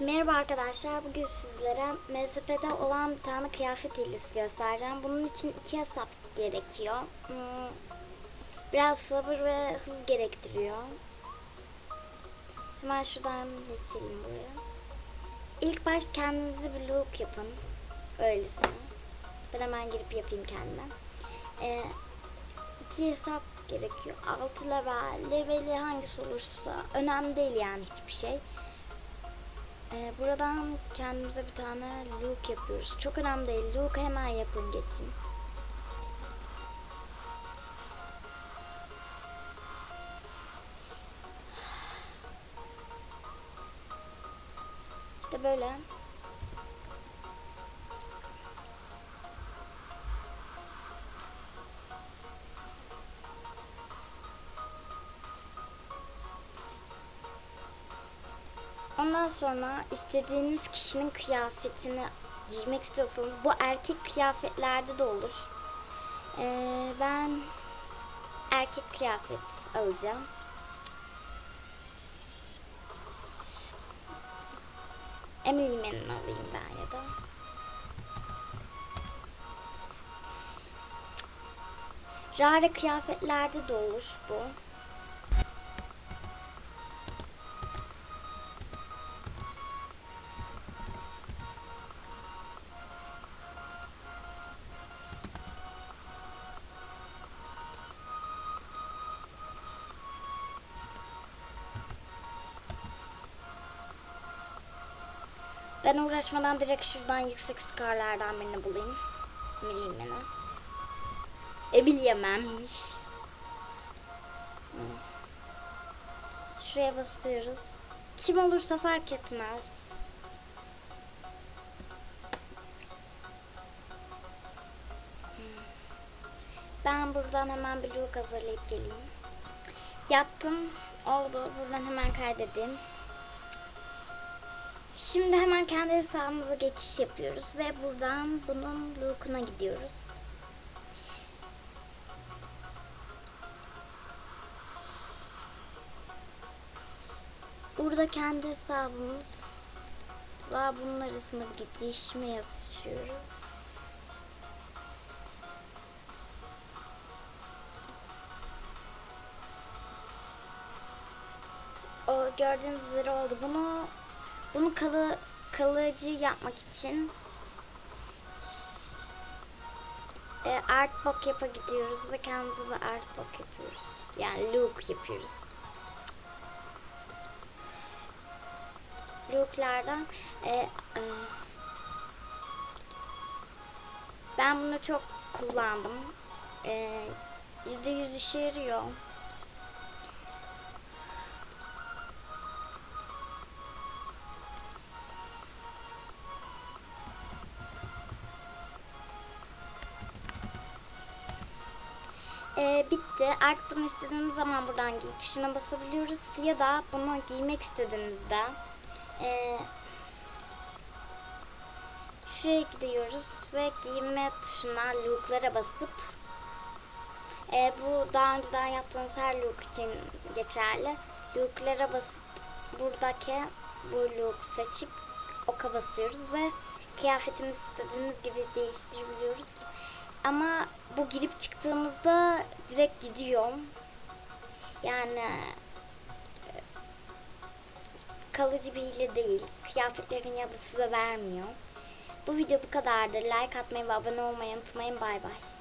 Merhaba arkadaşlar. Bugün sizlere MSP'de olan bir tane kıyafet hilesi göstereceğim. Bunun için iki hesap gerekiyor. Hmm, Biraz sabır ve hız gerektiriyor. Hemen şuradan geçelim buraya. İlk baş kendinize bir look yapın. Öylesine. Ben hemen girip yapayım kendime. Ee, iki hesap gerekiyor. 6 level, leveli hangisi olursa önemli değil yani hiçbir şey. Ee, buradan kendimize bir tane look yapıyoruz. Çok önemli değil. Look hemen yapın geçsin. İşte böyle. Ondan sonra istediğiniz kişinin kıyafetini giymek istiyorsanız bu erkek kıyafetlerde de olur. Ee, ben erkek kıyafet alacağım. Emily Man'in alayım ben ya da. Rare kıyafetlerde de olur bu. Ben uğraşmadan direkt şuradan yüksek skarlardan birini bulayım. Mileyim beni. E. Şuraya basıyoruz. Kim olursa fark etmez. Ben buradan hemen bir look hazırlayıp geleyim. Yaptım. Oldu. Buradan hemen kaydedeyim. Şimdi hemen kendi hesabımıza geçiş yapıyoruz ve buradan bunun look'una gidiyoruz. Burada kendi hesabımızla bunun arasında gidişme yaşıyoruz. O gördüğünüz üzere oldu. Bunu bunu kalı, kalıcı yapmak için e, artbook yapa gidiyoruz ve kendimize bir artbook yapıyoruz. Yani look yapıyoruz. Look'lardan e, e, ben bunu çok kullandım. E, %100 işe yarıyor. Ee, bitti. Artık bunu istediğimiz zaman buradan giy tuşuna basabiliyoruz. Ya da bunu giymek istediğimizde ee, şuraya gidiyoruz ve giyme tuşuna look'lara basıp ee, bu daha önceden yaptığınız her look için geçerli. Look'lara basıp buradaki bu look seçip oka basıyoruz ve kıyafetimizi istediğimiz gibi değiştirebiliyoruz. Ama bu girip çıktığımızda direkt gidiyor. Yani e, kalıcı bir hile değil. Kıyafetlerin ya da size vermiyor. Bu video bu kadardır. Like atmayı ve abone olmayı unutmayın. Bay bay.